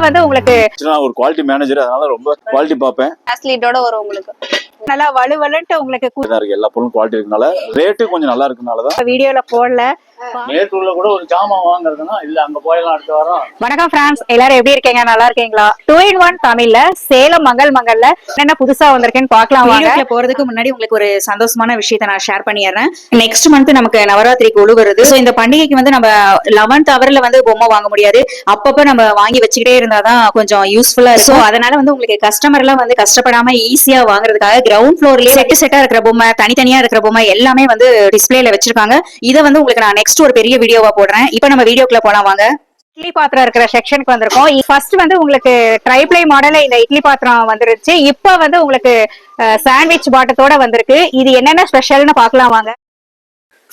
வந்து உங்களுக்கு நான் ஒரு குவாலிட்டி மேனேஜர் அதனால ரொம்ப குவாலிட்டி பார்ப்பேன். வரும் உங்களுக்கு. நல்லா வலுவலுன்ட்டு உங்களுக்கு எல்லா பொருளும் குவாலிட்டி இருக்கனால ரேட்டு கொஞ்சம் நல்லா இருக்கனால தான் வீடியோல போடல. மேட்டூர்ல கூட ஒரு ஜாமான் வாங்குறதுன்னா இல்ல அங்க போயெல்லாம் அடுத்த வாரம். வணக்கம் ஃப்ரெண்ட்ஸ் எல்லாரும் எப்படி இருக்கீங்க? நல்லா இருக்கீங்களா? டூ இன் ஒன் தமிழ்ல சேலம் மங்கள் மங்கல்ல என்ன புதுசா வந்திருக்கேன்னு பார்க்கலாம் வாங்க. வீடியோக்குள்ள போறதுக்கு முன்னாடி உங்களுக்கு ஒரு சந்தோஷமான விஷயத்தை நான் ஷேர் பண்ணிடுறேன். நெக்ஸ்ட் மந்த் நமக்கு நவராத்திரி குழு வருது சோ இந்த பண்டிகைக்கு வந்து நம்ம லெவன்த் ஹவர்ல வந்து பொம்மை வாங்க முடியாது. அப்பப்ப நம்ம வாங்கி வச்சுக்கிட்டே இருந்தாதான் கொஞ்சம் யூஸ்ஃபுல்லா இருக்கும். அதனால வந்து உங்களுக்கு கஸ்டமர் எல்லாம் வந்து கஷ்டப்படாம ஈஸியா வாங்குறதுக்காக கிரவுண்ட் ஃப்ளோர்லயே செட்டு செட்டா இருக்கிற பொம்மை தனித்தனியா இருக்கிற பொம்மை எல்லாமே வந்து டிஸ்பிளேல வச்சிருக்காங்க. இதை வந்து உங்களுக்கு நான் நெக்ஸ்ட் ஒரு பெரிய வீடியோவா போடுறேன். இப்போ நம்ம வீடியோக்குள்ள போலாம் வாங்க. இட்லி பாத்திரம் இருக்கிற செக்ஷனுக்கு வந்திருக்கோம். ஃபர்ஸ்ட் வந்து உங்களுக்கு ட்ரைப்ளை மாடல்ல இந்த இட்லி பாத்திரம் வந்துருச்சு. இப்போ வந்து உங்களுக்கு சாண்ட்விச் பாட்டத்தோட வந்திருக்கு. இது என்னென்ன ஸ்பெஷல்னு பார்க்கலாம் வாங்க.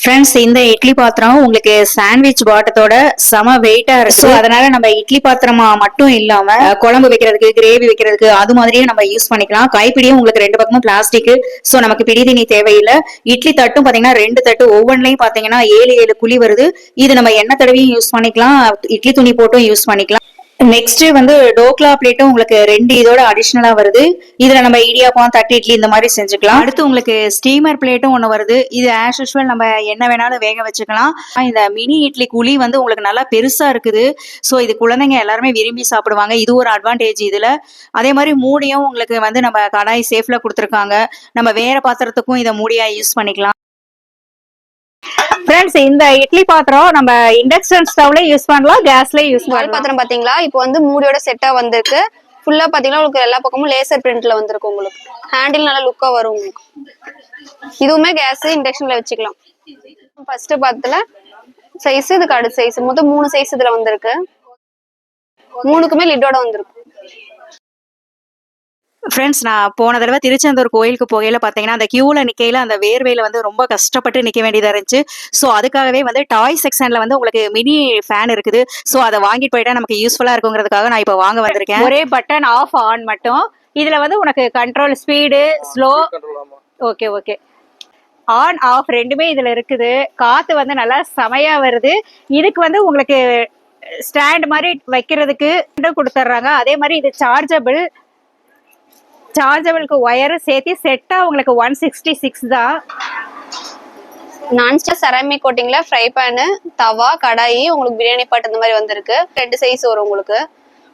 ஃப்ரெண்ட்ஸ் இந்த இட்லி பாத்திரம் உங்களுக்கு சாண்ட்விச் பாட்டத்தோட செம வெயிட்டா இருக்கு. So, அதனால நம்ம இட்லி பாத்திரமா மட்டும் இல்லாம குழம்பு வைக்கிறதுக்கு கிரேவி வைக்கிறதுக்கு அது மாதிரியே நம்ம யூஸ் பண்ணிக்கலாம். கைப்பிடியும் உங்களுக்கு ரெண்டு பக்கமும் பிளாஸ்டிக் சோ நமக்கு பிடிதினி தேவையில்லை. இட்லி தட்டும் பாத்தீங்கன்னா ரெண்டு தட்டு. ஒவ்வொன்றிலையும் பாத்தீங்கன்னா ஏழு ஏழு குழி வருது. இது நம்ம எண்ணெய் தடவியும் யூஸ் பண்ணிக்கலாம். இட்லி துணி போட்டும் யூஸ் பண்ணிக்கலாம். நெக்ஸ்ட் வந்து டோக்லா பிளேட்டும் உங்களுக்கு ரெண்டு இதோட அடிஷனலா வருது. இதுல நம்ம இடியாப்பம் தட்டு இட்லி இந்த மாதிரி செஞ்சுக்கலாம். அடுத்து உங்களுக்கு ஸ்டீமர் பிளேட்டும் ஒன்று வருது. இது ஆஸ் யூஸ்வல் நம்ம என்ன வேணாலும் வேக வச்சுக்கலாம். இந்த மினி இட்லி குழி வந்து உங்களுக்கு நல்லா பெருசா இருக்குது. ஸோ இது குழந்தைங்க எல்லாருமே விரும்பி சாப்பிடுவாங்க. இது ஒரு அட்வான்டேஜ் இதுல. அதே மாதிரி மூடியும் உங்களுக்கு வந்து நம்ம கடாய் சேஃப்ல கொடுத்துருக்காங்க. நம்ம வேற பாத்திரத்துக்கும் இதை மூடியா யூஸ் பண்ணிக்கலாம். ஃப்ரெண்ட்ஸ் இந்த இட்லி பாத்திரம் நம்ம இண்டக்ஷன் ஸ்டவ்ல யூஸ் பண்ணலாம் கேஸ்ல யூஸ் பண்ணலாம். பாத்திரம் பாத்தீங்களா? இப்போ வந்து மூடியோட செட்டா வந்திருக்கு. ஃபுல்லா பாத்தீங்கன்னா உங்களுக்கு எல்லா பக்கமும் லேசர் பிரிண்ட்ல வந்திருக்கு உங்களுக்கு. ஹேண்டில் நல்லா லுக்கா வரும் உங்களுக்கு. இதுவுமே கேஸ் இண்டக்ஷன்ல வச்சுக்கலாம். ஃபர்ஸ்ட் பாத்துல சைஸ் இதுக்கு அடுத்த சைஸ் மொத்தம் மூணு சைஸ் இதுல வந்திருக்கு. மூணுக்குமே லிட்டோட வந்திருக்கு. ஃப்ரெண்ட்ஸ் நான் போன தடவை திருச்செந்தூர் கோயிலுக்கு போகையில பார்த்தீங்கன்னா அந்த கியூல நிக்கையில அந்த வேர்வையில வந்து ரொம்ப கஷ்டப்பட்டு நிக்க வேண்டியதா இருந்துச்சு. ஸோ அதுக்காகவே வந்து டாய் செக்ஷன்ல வந்து உங்களுக்கு மினி ஃபேன் இருக்குது. ஸோ அதை வாங்கிட்டு போயிட்டா நமக்கு யூஸ்ஃபுல்லா இருக்குங்கிறதுக்காக நான் இப்போ வாங்க வந்திருக்கேன். ஒரே பட்டன் ஆஃப் ஆன் மட்டும். இதுல வந்து உனக்கு control speed slow okay okay on off ரெண்டுமே இதுல இருக்குது. காத்து வந்து நல்லா செமையா வருது. இதுக்கு வந்து உங்களுக்கு ஸ்டாண்ட் மாதிரி வைக்கிறதுக்கு கொடுத்துட்றாங்க அதே மாதிரி இது சார்ஜபிள் சார்ஜபிளுக்கு ஒயரும் சேர்த்து செட்டாக உங்களுக்கு ஒன் சிக்ஸ்டி சிக்ஸ் தான் நான்ஸ்டாக் செராமிக் கோட்டிங்ல ஃப்ரை பேனு தவா கடாயி உங்களுக்கு பிரியாணி பாட் இந்த மாதிரி வந்திருக்கு. ரெண்டு சைஸ் வரும் உங்களுக்கு.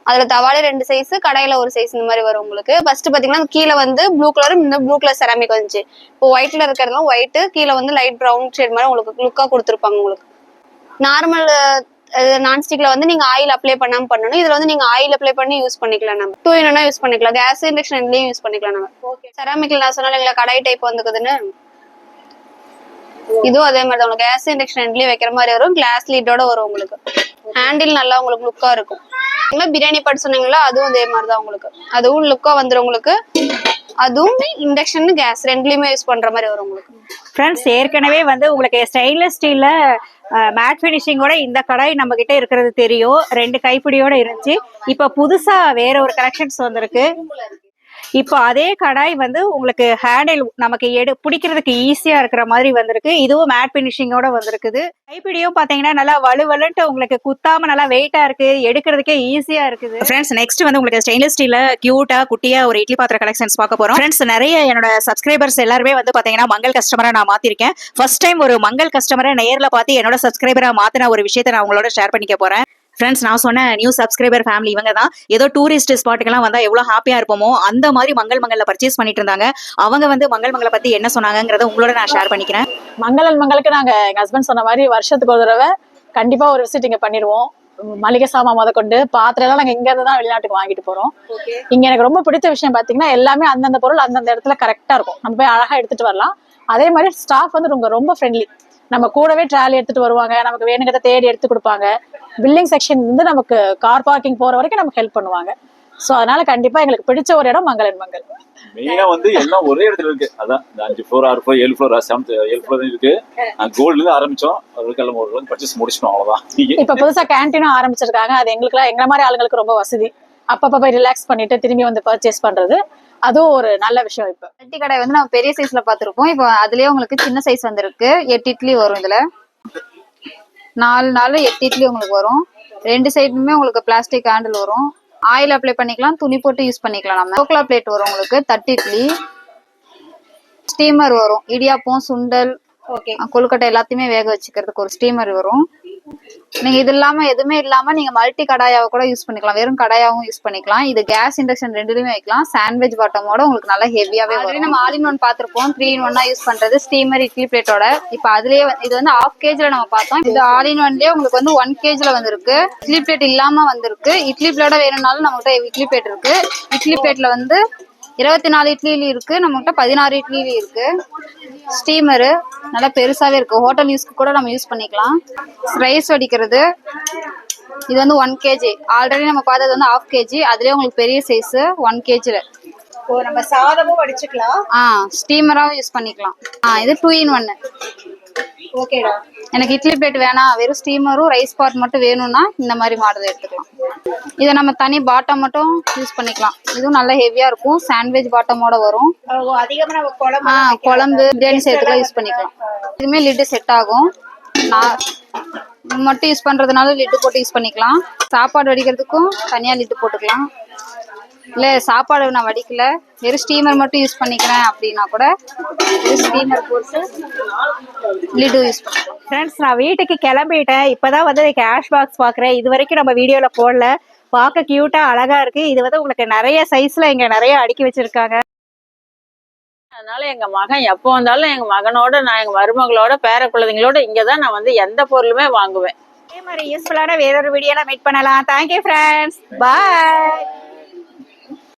அதுல தவாலே ரெண்டு சைஸ் கடாயில ஒரு சைஸ் இந்த மாதிரி வரும் உங்களுக்கு. ஃபர்ஸ்ட் பாத்தீங்கன்னா கீழே வந்து ப்ளூ கலரும் இந்த ப்ளூ கலர் செராமிக் வந்துச்சு. இப்போ ஒயிட்ல இருக்கிறதுலாம் ஒயிட் கீழே வந்து லைட் ப்ரௌன் ஷேட் மாதிரி உங்களுக்கு லுக்கா கொடுத்துருப்பாங்க உங்களுக்கு. நார்மல் நான்ஸ்டிக்ல வந்து நீங்க ஆயில் அப்ளை பண்ணாம பண்ணணும். இதுல வந்து நீங்க ஆயில் அப்ளை பண்ணி யூஸ் பண்ணிக்கலாம் நம்ம. டூ இன்னா யூஸ் பண்ணிக்கலாம். கேஸ் இண்டக்ஷன் ரெண்டுலயும் யூஸ் பண்ணிக்கலாம் நம்ம. செராமிக்ல நான் சொன்னால கடாய் டைப் வந்துக்குதுன்னு. இதுவும் அதே மாதிரி தான் உங்களுக்கு கேஸ் இண்டக்ஷன் ரெண்டுலயும் வைக்கிற மாதிரி வரும். கிளாஸ் லீட்டோட வரும் உங்களுக்கு. ஹேண்டில் நல்லா உங்களுக்கு லுக்கா இருக்கும். நீங்க பிரியாணி பாட் சொன்னீங்களா அதுவும் அதே மாதிரி தான் உங்களுக்கு. அதுவும் லுக்கா வந்துரும் உங்களுக்கு. அதுவும் இண்டக்ஷன் கேஸ் ரெண்டுலயுமே யூஸ் பண்ற மாதிரி வரும் உங்களுக்கு. ஃப்ரெண்ட்ஸ் ஏற்கனவே வந்து உங்களுக்கு ஸ்டெயின்லெஸ் ஸ்டீல்ல மேட் ஃபினிஷிங்கோட இந்த கடாய் நம்ம கிட்ட இருக்கிறது தெரியும். ரெண்டு கைப்பிடியோட இருந்துச்சு. இப்ப புதுசா வேற ஒரு கலெக்ஷன்ஸ் வந்திருக்கு. இப்போ அதே கடாய் வந்து உங்களுக்கு ஹேண்டில் நமக்கு எடு பிடிக்கிறதுக்கு ஈஸியா இருக்கிற மாதிரி வந்திருக்கு. இதுவும் மேட் பினிஷிங்கோட வந்திருக்குது. கைப்பிடியும் பாத்தீங்கன்னா நல்லா வலுவலுன்ட்டு உங்களுக்கு குத்தாம நல்லா வெயிட்டா இருக்கு. எடுக்கிறதுக்கே ஈஸியா இருக்குது. ஃப்ரெண்ட்ஸ் நெக்ஸ்ட் வந்து உங்களுக்கு ஸ்டெயின்லெஸ் ஸ்டீல கியூட்டா குட்டியா ஒரு இட்லி பாத்திர கலெக்ஷன்ஸ் பார்க்க போறோம். ஃப்ரெண்ட்ஸ் நிறைய என்னோட சப்ஸ்கிரைபர்ஸ் எல்லாருமே வந்து பாத்தீங்கன்னா மங்கள் கஸ்டமரா நான் மாத்திருக்கேன். ஃபர்ஸ்ட் டைம் ஒரு மங்கள் கஸ்டமரை நேர்ல பார்த்து என்னோட சப்ஸ்கிரைபரா மாத்தின ஒரு விஷயத்தை நான் உங்களோட ஷேர் பண்ணிக்க போறேன். ஃப்ரெண்ட்ஸ் நான் சொன்ன நியூ சப்ஸ்கிரைபர் ஃபேமிலி இவங்க தான் ஏதோ டூரிஸ்ட் ஸ்பாட்டுக்கெல்லாம் வந்தா எவ்வளவு ஹாப்பியா இருப்போமோ அந்த மாதிரி மங்கள் மங்கல்ல பர்ச்சேஸ் பண்ணிட்டு இருந்தாங்க. அவங்க வந்து மங்கள் மங்களை பத்தி என்ன சொன்னாங்கங்கறத உங்களோட நான் ஷேர் பண்ணிக்கிறேன். மங்களன் மங்களுக்கு நாங்க எங்க ஹஸ்பண்ட் சொன்ன மாதிரி வருஷத்துக்கு ஒரு தடவை கண்டிப்பா ஒரு விசிட் இங்க பண்ணிடுவோம். மளிகை சாமான் முத கொண்டு பாத்திரம் எல்லாம் நாங்க இங்க இருந்து தான் வெளிநாட்டுக்கு வாங்கிட்டு போறோம். இங்க எனக்கு ரொம்ப பிடிச்ச விஷயம் பாத்தீங்கன்னா எல்லாமே அந்தந்த பொருள் அந்தந்த இடத்துல கரெக்டா இருக்கும். நம்ம போய் அழகா எடுத்துட்டு வரலாம். அதே மாதிரி ஸ்டாஃப் வந்து ரொம்ப ரொம்ப ஃப்ரெண்ட்லி நம்ம கூடவே ட்ராலி எடுத்துட்டு வருவாங்க. நமக்கு வேணுங்கிறத தேடி எடுத்து கொடுப்பாங்க. பில்டிங் செக்ஷன் வந்து நமக்கு கார் பார்க்கிங் போற வரைக்கும் நமக்கு ஹெல்ப் பண்ணுவாங்க. ஸோ அதனால கண்டிப்பா எங்களுக்கு பிடிச்ச ஒரு இடம் மங்களன் மங்கள். மெயினா வந்து எல்லாம் ஒரே இடத்துல இருக்கு. அதான் இந்த அஞ்சு ஃப்ளோர் ஆறு ஃப்ளோர் ஏழு ஃப்ளோர் செவன்த் ஏழு ஃப்ளோர் இருக்கு. கோல்ட்ல இருந்து ஆரம்பிச்சோம். அதுக்கு எல்லாம் ஒரு பர்ச்சேஸ் முடிச்சிட்டோம் அவ்வளவுதான். இப்ப புதுசா கேண்டீனும் ஆரம்பிச்சிருக்காங்க. அது எங்களுக்குலாம் எங்களை மாதிரி ஆளுங்களுக்கு ரொம்ப வசதி. அப்பப்ப போய் ரிலாக்ஸ் பண்ணிட்டு திரும்பி வந்து பர்ச்சேஸ் பண்றது. அதுவும் ஒரு நல்ல விஷயம் இப்ப. இட்லி கடை வந்து நம்ம பெரிய சைஸ்ல பாத்திருப்போம் இப்போ அதுலயே உங்களுக்கு சின்ன சைஸ் வந்திருக்கு. எட்டு இட்லி வரும் இதுல. நாலு நாலு எட்டு இட்லி உங்களுக்கு வரும். ரெண்டு சைடுமே உங்களுக்கு பிளாஸ்டிக் ஹேண்டில் வரும். ஆயில் அப்ளை பண்ணிக்கலாம். துணி போட்டு யூஸ் பண்ணிக்கலாம் நம்ம. டோக்லா பிளேட் வரும் உங்களுக்கு. தட்டு இட்லி. ஸ்டீமர் வரும். இடியாப்பம் சுண்டல் ஓகே கொழுக்கட்டை எல்லாத்தையுமே வேக வச்சுக்கிறதுக்கு ஒரு ஸ்டீமர் வரும். நீங்க இது இல்லாம எதுவுமே இல்லாம நீங்க மல்டி கடாயாவை கூட யூஸ் பண்ணிக்கலாம். வெறும் கடாயாவும் யூஸ் பண்ணிக்கலாம். இது கேஸ் இண்டக்ஷன் ரெண்டுலயுமே வைக்கலாம். சாண்ட்விச் பாட்டமோட உங்களுக்கு நல்லா ஹெவியாவே வரும். நம்ம ஆல் இன் ஒன் பார்த்திருப்போம். த்ரீ இன் ஒன்னா யூஸ் பண்றது ஸ்டீமர் இட்லி பிளேட்டோட இப்ப அதுலயே இது வந்து ஹாஃப் கேஜ்ல நம்ம பார்த்தோம். இது ஆல் இன் ஒன்லயே உங்களுக்கு வந்து ஒன் கேஜ்ல வந்திருக்கு. இட்லி பிளேட் இல்லாம வந்திருக்கு. இட்லி பிளேட்டோட வேணும்னாலும் நம்மகிட்ட இட்லி பிளேட் இருக்கு. இட்லி பிளேட்ல வந்து இருபத்தி நாலு இட்லிலி இருக்கு நம்மகிட்ட பதினாறு இட்லிலி இருக்கு. ஸ்டீமரு நல்லா பெருசாவே இருக்கு. ஹோட்டல் யூஸ்க்கு கூட நம்ம யூஸ் பண்ணிக்கலாம். ரைஸ் வடிக்கிறது இது வந்து ஒன் கேஜி ஆல்ரெடி நம்ம பார்த்தது வந்து ஹாஃப் கேஜி அதுலயே உங்களுக்கு பெரிய சைஸ் ஒன் கேஜில ஓ நம்ம சாதமும் வடிச்சுக்கலாம். ஆ ஸ்டீமராகவும் யூஸ் பண்ணிக்கலாம். ஆ இது டூ இன் ஒன்னு ஓகேடா எனக்கு இட்லி பிளேட் வேணாம். வெறும் ஸ்டீமரும் ரைஸ் பாட் மட்டும் வேணும்னா இந்த மாதிரி மாடல் எடுத்துக்கலாம். இதை நம்ம தனி பாட்டம் மட்டும் யூஸ் பண்ணிக்கலாம். இதுவும் நல்லா ஹெவியா இருக்கும். சாண்ட்விச் பாட்டமோட வரும். குழம்பு ஆ குழம்பு பிரியாணி செய்யறதுக்குலாம் யூஸ் பண்ணிக்கலாம். இதுவுமே லிட்டு செட் ஆகும். நான் மட்டும் யூஸ் பண்றதுனால லிட்டு போட்டு யூஸ் பண்ணிக்கலாம். சாப்பாடு வடிக்கிறதுக்கும் தனியா லிட்டு போட்டுக்கலாம். இல்ல சாப்பாடு நான் வடிக்கல. வெறும் ஸ்டீமர் மட்டும் யூஸ் பண்ணிக்கிறேன் அப்படின்னா கூட வெறும் ஸ்டீமர் போட்டு லிட்டு யூஸ் பண்ணிக்கலாம் ஃப்ரெண்ட்ஸ் நான் வீட்டுக்கு கிளம்பிட்டேன். இப்பதான் வந்து கேஷ் பாக்ஸ் பாக்குறேன். இது வரைக்கும் நம்ம வீடியோல போடல. பார்க்க கியூட்டா அழகா இருக்கு. இது வந்து உங்களுக்கு நிறைய சைஸ்ல இங்க நிறைய அடுக்கி வச்சிருக்காங்க. அதனால எங்க மகன் எப்போ வந்தாலும் எங்க மகனோட நான் எங்க மருமகளோட பேர குழந்தைங்களோட இங்கதான் நான் வந்து எந்த பொருளுமே வாங்குவேன். இதே மாதிரி யூஸ்ஃபுல்லான வேறொரு வீடியோல மீட் பண்ணலாம். Thank you friends bye